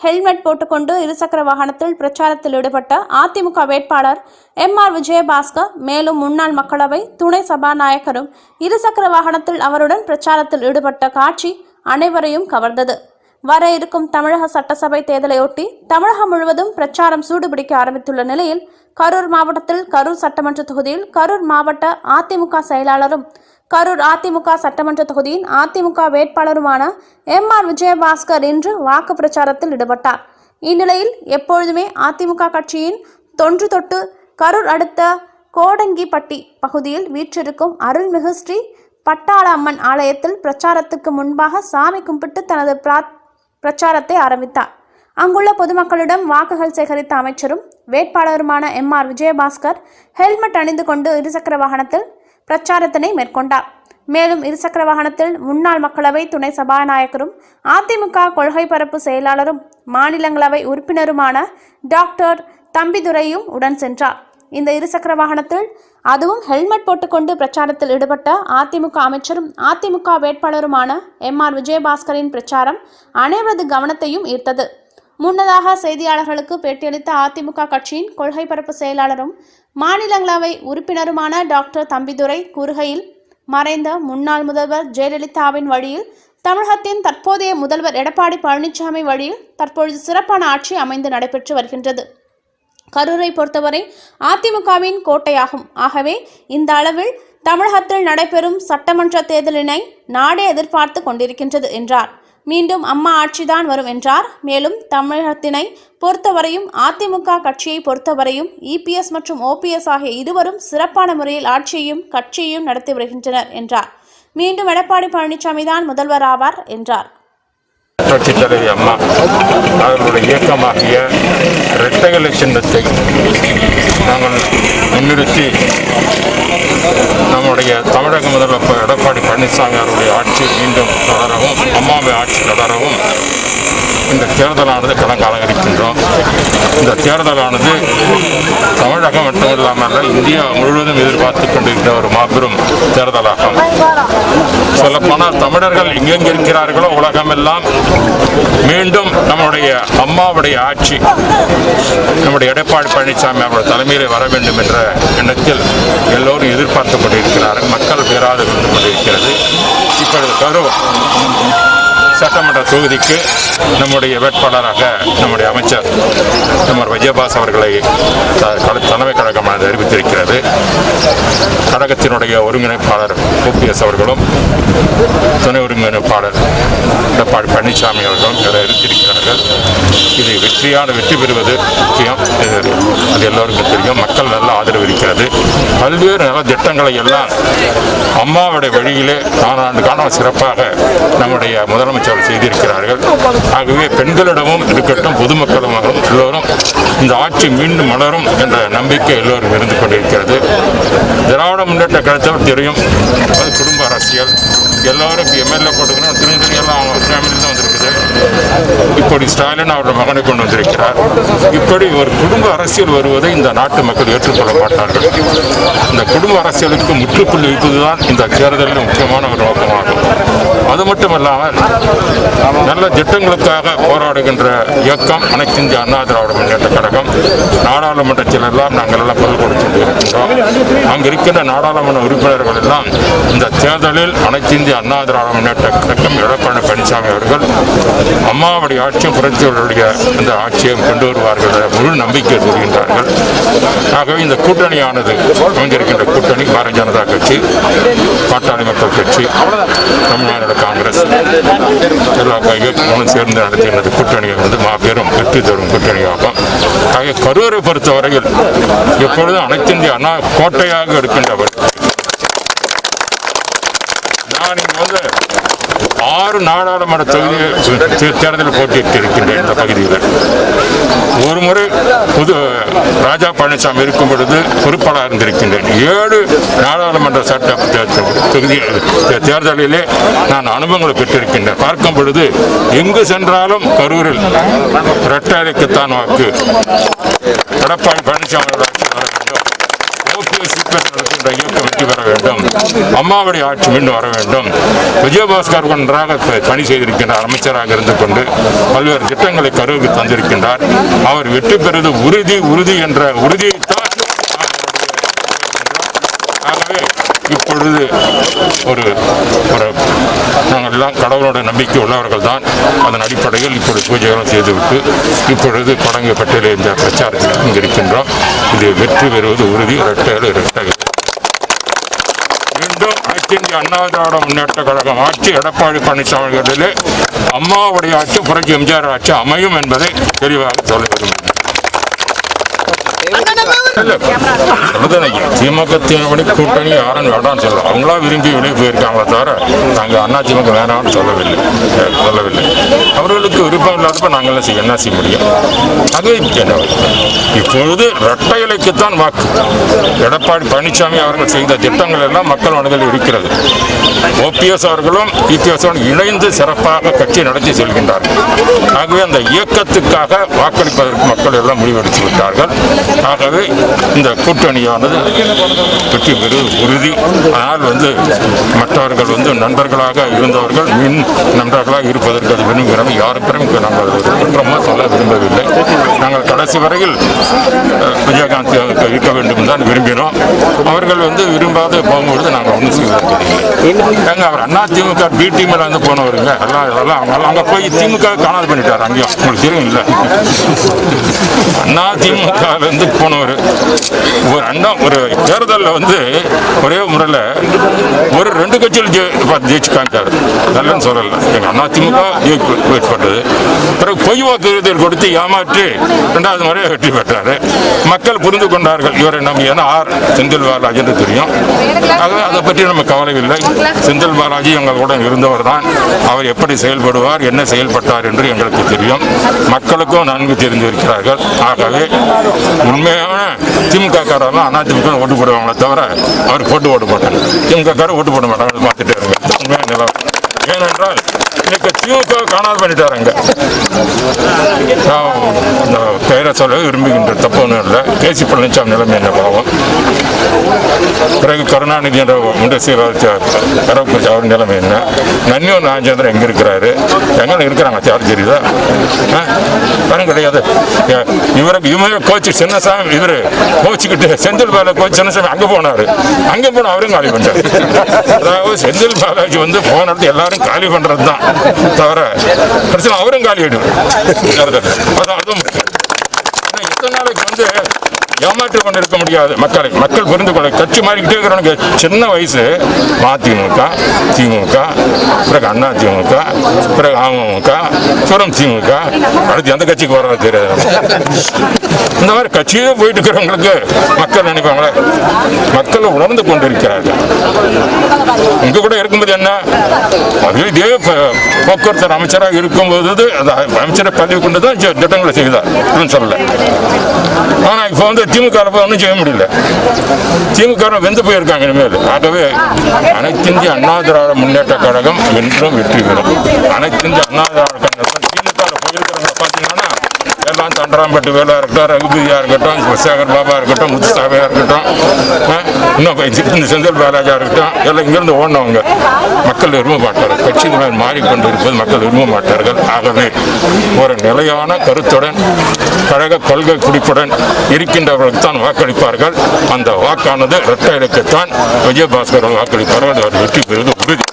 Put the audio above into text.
Helmet போட்டுக்கொண்டு இருசக்கர வாகனத்தில் பிரச்சாரத்தில் ஈடுபட்ட அதிமுக வேட்பாளர் எம் ஆர் விஜயபாஸ்கர் மேலும் முன்னாள் மக்களவை துணை சபாநாயகரும் இருசக்கர வாகனத்தில் அவருடன் பிரச்சாரத்தில் ஈடுபட்ட காட்சி அனைவரையும் கவர்ந்தது. வர இருக்கும் தமிழக சட்டசபை தேர்தலையொட்டி தமிழகம் முழுவதும் பிரச்சாரம் சூடுபிடிக்க ஆரம்பித்துள்ள நிலையில் கரூர் மாவட்டத்தில் கரூர் சட்டமன்ற தொகுதியில் கரூர் மாவட்ட அதிமுக செயலாளரும் கரூர் அதிமுக சட்டமன்ற தொகுதியின் அதிமுக வேட்பாளருமான எம் ஆர் விஜயபாஸ்கர் இன்று வாக்கு பிரச்சாரத்தில் ஈடுபட்டார். இந்நிலையில் எப்பொழுதுமே அதிமுக கட்சியின் தொன்று தொட்டு கரூர் அடுத்த கோடங்கிப்பட்டி பகுதியில் வீற்றிருக்கும் அருள்மிகு ஸ்ரீ பட்டாள அம்மன் ஆலயத்தில் பிரச்சாரத்துக்கு முன்பாக சாமி கும்பிட்டு தனது பிராத் பிரச்சாரத்தை ஆரம்பித்தார். அங்குள்ள பொதுமக்களிடம் வாக்குகள் சேகரித்த அமைச்சரும் வேட்பாளருமான எம். ஆர். விஜயபாஸ்கர் ஹெல்மெட் அணிந்து கொண்டு இருசக்கர வாகனத்தில் பிரச்சாரத்தினை மேற்கொண்டார். மேலும் இருசக்கர வாகனத்தில் முன்னாள் மக்களவை துணை சபாநாயகரும் அதிமுக கொள்கை பரப்பு செயலாளரும் மாநிலங்களவை உறுப்பினருமான டாக்டர் தம்பிதுரையும் உடன் சென்றார். இந்த இருசக்கர வாகனத்தில் அதுவும் ஹெல்மெட் போட்டுக்கொண்டு பிரச்சாரத்தில் ஈடுபட்ட அதிமுக அமைச்சரும் அதிமுக வேட்பாளருமான எம் ஆர் விஜயபாஸ்கரின் பிரச்சாரம் அனைவரது கவனத்தையும் ஈர்த்தது. முன்னதாக செய்தியாளர்களுக்கு பேட்டியளித்த அதிமுக கட்சியின் கொள்கை பரப்பு செயலாளரும் மாநிலங்களவை உறுப்பினருமான டாக்டர் தம்பிதுரை கூறுகையில் மறைந்த முன்னாள் முதல்வர் ஜெயலலிதாவின் வழியில் தமிழகத்தின் தற்போதைய முதல்வர் எடப்பாடி பழனிசாமி வழியில் தற்பொழுது சிறப்பான ஆட்சி அமைந்து நடைபெற்று வருகின்றது. கரூரை பொறுத்தவரை அதிமுகவின் கோட்டையாகும். ஆகவே இந்த அளவில் தமிழகத்தில் நடைபெறும் சட்டமன்ற தேர்தலினை நாடே எதிர்பார்த்து கொண்டிருக்கின்றது என்றார். மீண்டும் அம்மா ஆட்சிதான் வரும் என்றார். மேலும் தமிழகத்தினை பொறுத்தவரையும் அதிமுக கட்சியை பொறுத்தவரையும் இபிஎஸ் மற்றும் ஓபிஎஸ் ஆகிய இருவரும் சிறப்பான முறையில் ஆட்சியையும் கட்சியையும் நடத்தி வருகின்றனர் என்றார். மீண்டும் எடப்பாடி பழனிசாமி தான் முதல்வர் ஆவார் என்றார். புரட்சித் தலைவி அம்மா அவர்களுடைய இயக்கமாகிய இரட்டைகளை சின்னத்தை நாங்கள் முன்னிறுத்தி நம்முடைய தமிழக முதல்வர் எடப்பாடி பழனிசாமி அவருடைய ஆட்சி மீண்டும் தொடரவும் அம்மாவை ஆட்சி தொடரவும் இந்த தேர்தலானது களம் அலங்கரிக்கின்றோம் இந்த தேர்தலானது தமிழகம் மட்டுமில்லாமல் இந்தியா முழுவதும் எதிர்பார்த்து கொண்டிருக்கிற ஒரு மாபெரும் தேர்தலாகும். சொல்லப்போனால் தமிழர்கள் எங்கெங்க இருக்கிறார்களோ உலகமெல்லாம் மீண்டும் நம்முடைய அம்மாவுடைய ஆட்சி நம்முடைய எடப்பாடி பழனிசாமி அவருடைய தலைமையில் வர வேண்டும் என்ற எண்ணத்தில் எல்லோரும் எதிர்பார்த்து கொண்டிருக்கிறார்கள். மக்கள் பேராது கொண்டு கொண்டிருக்கிறது. இப்பொழுது கரூர் சட்டமன்ற தொகுதிக்கு நம்முடைய வேட்பாளராக நம்முடைய அமைச்சர் நம்ம விஜயபாஸ் அவர்களை த- கல- தலைமை கழகம் அறிவித்திருக்கிறது. கழகத்தினுடைய ஒருங்கிணைப்பாளர் ஓபிஎஸ் அவர்களும் துணை ஒருங்கிணைப்பாளர் எடப்பாடி பழனிசாமி அவர்களும் இதில் அறிவித்திருக்கிறார்கள். இது வெற்றியான வெற்றி பெறுவது முக்கியம். அது எல்லோருக்கும் தெரியும். மக்கள் நல்ல ஆதரவு இருக்கிறது. பல்வேறு நல திட்டங்களை எல்லாம் அம்மாவுடைய வழியிலே நாலாண்டு காலம் சிறப்பாக நம்முடைய முதலமைச்சர் செய்திருக்கிறார்கள். ஆகவே பெண்களிடமும் இருக்கட்டும் பொதுமக்களும் எல்லோரும் இந்த ஆட்சி மீண்டும் மலரும் என்ற நம்பிக்கை எல்லோரும் இருந்து கொண்டிருக்கிறது. திராவிட முன்னேற்ற கழகத்தில் தெரியும். அது குடும்ப அரசியல். எல்லோரும் எம்எல்ஏ போட்டுக்கணும் திருநெல்வேலி எல்லாம் அவங்க ஃபேமிலி தான் இப்படி ஸ்டாலின் அவருடைய மகனை கொண்டு வந்திருக்கிறார். இப்படி ஒரு குடும்ப அரசியல் வருவதை இந்த நாட்டு மக்கள் ஏற்றுக்கொள்ள மாட்டார்கள். இந்த குடும்ப அரசியலுக்கு முற்றுப்புள்ளி வைப்பதுதான் இந்த தேர்தலில் முக்கியமான ஒரு நோக்கமாகும். அது மட்டும் இல்லாமல் நல்ல திட்டங்களுக்காக போராடுகின்ற இயக்கம் அனைத்து இந்திய அண்ணா திராவிட முன்னேற்ற கழகம் நாடாளுமன்றத்தில் எல்லாம் நாங்கள் எல்லாம் குரல் கொடுத்து இருக்கின்றோம் அங்கு இருக்கின்ற நாடாளுமன்ற உறுப்பினர்கள் எல்லாம் இந்த தேர்தலில் அனைத்து இந்திய அண்ணா திராவிட முன்னேற்ற கழகம் எடப்பாடி பழனிசாமி அவர்கள் அம்மாவுடைய ஆட்சியும் புரட்சியவர்களுடைய இந்த ஆட்சியும் கொண்டு வருவார்கள் முழு நம்பிக்கை கூறுகின்றார்கள். ஆகவே இந்த கூட்டணியானது அமைந்திருக்கின்ற கூட்டணி பாரதிய ஜனதா கட்சி பாட்டாளி மக்கள் கட்சி தமிழ்நாடு காங்கிரஸ். எல்லா இயக்கங்களும் சேர்ந்து நடத்தினது கூட்டணியை வந்து மாபெரும் வெற்றி தரும் கூட்டணியாகும். ஆகிய கரூரை பொறுத்தவரையில் எப்பொழுதும் அனைத்து இந்திய அண்ணா கோட்டையாக இருக்கின்றவர் நான் இங்கு வந்து ஆறு நாடாளுமன்ற தொகுதி தேர்தலில் போட்டியிட்டு இருக்கின்றேன் இந்த பகுதியில். ஒரு முறை புது ராஜா பழனிசாமி இருக்கும் பொழுது பொறுப்பாளர் இருந்திருக்கின்றேன். ஏழு நாடாளுமன்ற சட்ட தொகுதி தேர்தலிலே நான் அனுபவங்களை பெற்றிருக்கின்றேன். பார்க்கும் பொழுது எங்கு சென்றாலும் கரூரில் இரட்டைக்குத்தான் வாக்கு. எடப்பாடி பழனிசாமி அவர்கள் வர வேண்டும். சீக்கிரம் இயக்கம் வெற்றி பெற வேண்டும் அம்மாவுடைய ஆட்சி மீண்டும் வர வேண்டும் விஜயபாஸ்கர் ஒன்றாக பணி செய்திருக்கின்றார் அமைச்சராக இருந்து கொண்டு பல்வேறு திட்டங்களை கருவுக்கு தந்திருக்கின்றார் அவர் வெற்றி பெறுவது உறுதி உறுதி என்ற உறுதியைத்தான் ஆகவே இப்பொழுது ஒரு ஒரு நாங்கள் எல்லாம் கடவுளோட நம்பிக்கை உள்ளவர்கள் தான். அதன் அடிப்படையில் இப்பொழுது பூஜைகளும் செய்துவிட்டு இப்பொழுது படங்கு பட்டியலில் இந்த பிரச்சாரத்தில் இங்கு இருக்கின்றோம் இது வெற்றி பெறுவது உறுதி இரட்டையில் இரட்டை. மீண்டும் அனைத்து இந்திய அண்ணா திராவிட முன்னேற்ற கழகம் ஆட்சி எடப்பாடி பழனிசாமி அவர்களிலே அம்மாவுடைய ஆட்சி புரட்சி எம்ஜிஆர் ஆட்சி அமையும் என்பதை தெளிவாக சொல்ல விரும்புகிறேன். இல்ல, அதுதானே, திமுக திமுக கூட்டணி யாரும் வேண்டாம்னு சொல்ல அவங்களா விரும்பி வெளியே போயிருக்காங்களே தவிர நாங்கள் அண்ணா திமுக வேணாம்னு சொல்லவில்லை. சொல்லவில்லை. அவர்களுக்கு விருப்பம் இல்லாதப்ப நாங்கள் செய்ய என்ன செய்ய முடியும்? அது இப்பொழுது இரட்டை இலைக்குத்தான் வாக்கு. எடப்பாடி பழனிசாமி அவர்கள் செய்த திட்டங்கள் எல்லாம் மக்கள் மனதில் இருக்கிறது. ஓபிஎஸ் அவர்களும் இபிஎஸ் இணைந்து சிறப்பாக கட்சி நடத்தி செல்கின்றார்கள். ஆகவே அந்த இயக்கத்துக்காக வாக்களிப்பதற்கு மக்கள் எல்லாம் முடிவெடுத்து விட்டார்கள். ஆகவே இந்த கூட்டணியானது வெற்றி பெறுவது உறுதி. ஆனால் வந்து மற்றவர்கள் வந்து நண்பர்களாக இருந்தவர்கள் மின் நண்பர்களாக இருப்பதற்கு அது விரும்புகிறோம். யாருக்கும் நாங்கள் குற்றமாக சொல்ல விரும்பவில்லை. நாங்கள் கடைசி வரையில் விஜயகாந்த் இருக்க வேண்டும் தான் விரும்பினோம். அவர்கள் வந்து விரும்பாத போகும்பொழுது நாங்கள் ஒன்றும் செய்வதற்கு எங்க அவர் அண்ணா திமுக பி டீமில் வந்து போனவருங்க. எல்லாம் இதெல்லாம் அவங்க அங்கே போய் திமுக காணாது பண்ணிட்டார். அங்கேயும் உங்களுக்கு தெரியும் இல்லை. அண்ணா திமுக இருந்து போனவர். ஒரு அண்ணா ஒரு தேர்தலில் வந்து ஒரே முறையில் ஒரு ரெண்டு கட்சியில் ஜெ ஜெயிச்சு காமிச்சார் நல்லன்னு சொல்லலை. எங்கள் அண்ணா திமுக ஜெயிக்கப்பட்டது பிறகு பொய் வாக்குறுதிகள் கொடுத்து ஏமாற்றி ரெண்டாவது முறை வெற்றி பெற்றார். மக்கள் புரிந்து கொண்டார்கள். இவரை நம்ம ஏன்னா ஆர். செந்தில் பாலாஜின்னு தெரியும். ஆகவே அதை பற்றி நம்ம கவலை இல்லை. செந்தில் பாலாஜி எங்களோட இருந்தவர் தான். அவர் எப்படி செயல்படுவார் என்ன செயல்பட்டார் என்று எங்களுக்கு தெரியும். மக்களுக்கும் நன்கு தெரிந்திருக்கிறார்கள். ஆகவே உண்மையான திமுக காரெல்லாம் அண்ணா திமுக ஓட்டு போடுவாங்களே தவிர அவர் போட்டு ஓட்டு போட்டாங்க திமுக காரை ஓட்டு போட மாட்டாங்க அதை பார்த்துட்டே இருங்க. உண்மையான நிலவரம் ஏனென்றால் இன்னைக்கு திமுக காணாது பண்ணிட்டாருங்க நான் நான் பெயரை சொல்ல விரும்புகின்ற தப்பு ஒன்றும் இல்லை. பேசி பழனிசாமி நிலைமை என்ன பாவம்? பிறகு கருணாநிதி என்ற முண்டசீராச்சார் கரவக்குறிச்சி அவர் நிலைமை என்ன? நன்னியூர் ராஜேந்திரன் எங்கே இருக்கிறாரு? எங்கே இருக்கிறாங்க சார்ஜரி தான் ஆ? கிடையாது. இவருக்கு இவரே கோச்சு சின்னசாமி இவரு கோச்சுக்கிட்டு செந்தில் பாலா கோச் சின்னசாமி அங்கே போனார். அங்கே போன அவரும் காலி பண்ணாரு அதாவது செந்தில் பாலாஜி வந்து போன இடத்துல எல்லாரும் காலி பண்ணுறது தான் தவிர பிரச்சனை அவரும் காலி ஆகிடும் அதான் அதுவும் முக்கியம். எத்தனை நாளைக்கு வந்து ஏமாற்றி கொண்டு இருக்க முடியாது. மக்களை மக்கள் புரிந்து கொள்ள கட்சி மாறிக்கிட்டே இருக்கிறவனுக்கு சின்ன வயசு மதிமுக திமுக பிறகு அண்ணா திமுக பிறகு அமமுக புறம் திமுக அடுத்து எந்த கட்சிக்கு வர தெரியாது. இந்த மாதிரி கட்சியே போயிட்டு இருக்கிறவங்களுக்கு மக்கள் நினைப்பாங்களே? மக்கள் உணர்ந்து கொண்டிருக்கிறார்கள். இங்க கூட இருக்கும்போது என்ன? அது இதே போக்குவரத்து அமைச்சராக இருக்கும்போது அமைச்சரை பதவி கொண்டு தான் திட்டங்களை செய்தார். இல்லைன்னு சொல்லல. ஆனால் இப்போ வந்து திமுக ஒன்றும் செய்ய முடியல. திமுக வெந்து போயிருக்காங்க இனிமேல். ஆகவே அனைத்திந்திய அண்ணா திராவிட முன்னேற்ற கழகம் என்றும் வெற்றி பெறும். அனைத்திந்திய அண்ணா திராவிட கழகம் எல்லாம் தண்டராம்பட்டு வேலா இருக்கட்டும் ரகுபதியாக இருக்கட்டும் சேகர் பாபா இருக்கட்டும் முத்துசாமியாக இருக்கட்டும் இன்னும் இப்ப இந்த செந்தில் பாலாஜா இருக்கட்டும் எல்லாம் இங்கிருந்து ஓடினவங்க. மக்கள் விரும்ப மாட்டார்கள் கட்சி இந்த மாதிரி மாறிக்கொண்டு இருப்பது மக்கள் விரும்ப மாட்டார்கள் ஆகவே ஒரு நிலையான கருத்துடன் கழக கொள்கை குடிப்புடன் இருக்கின்றவர்களுக்கு தான் வாக்களிப்பார்கள். அந்த வாக்கானது இரட்டை இலக்குத்தான் விஜயபாஸ்கர் வாக்களிப்பார்கள். அவர் வெற்றி பெறுவது உறுதி.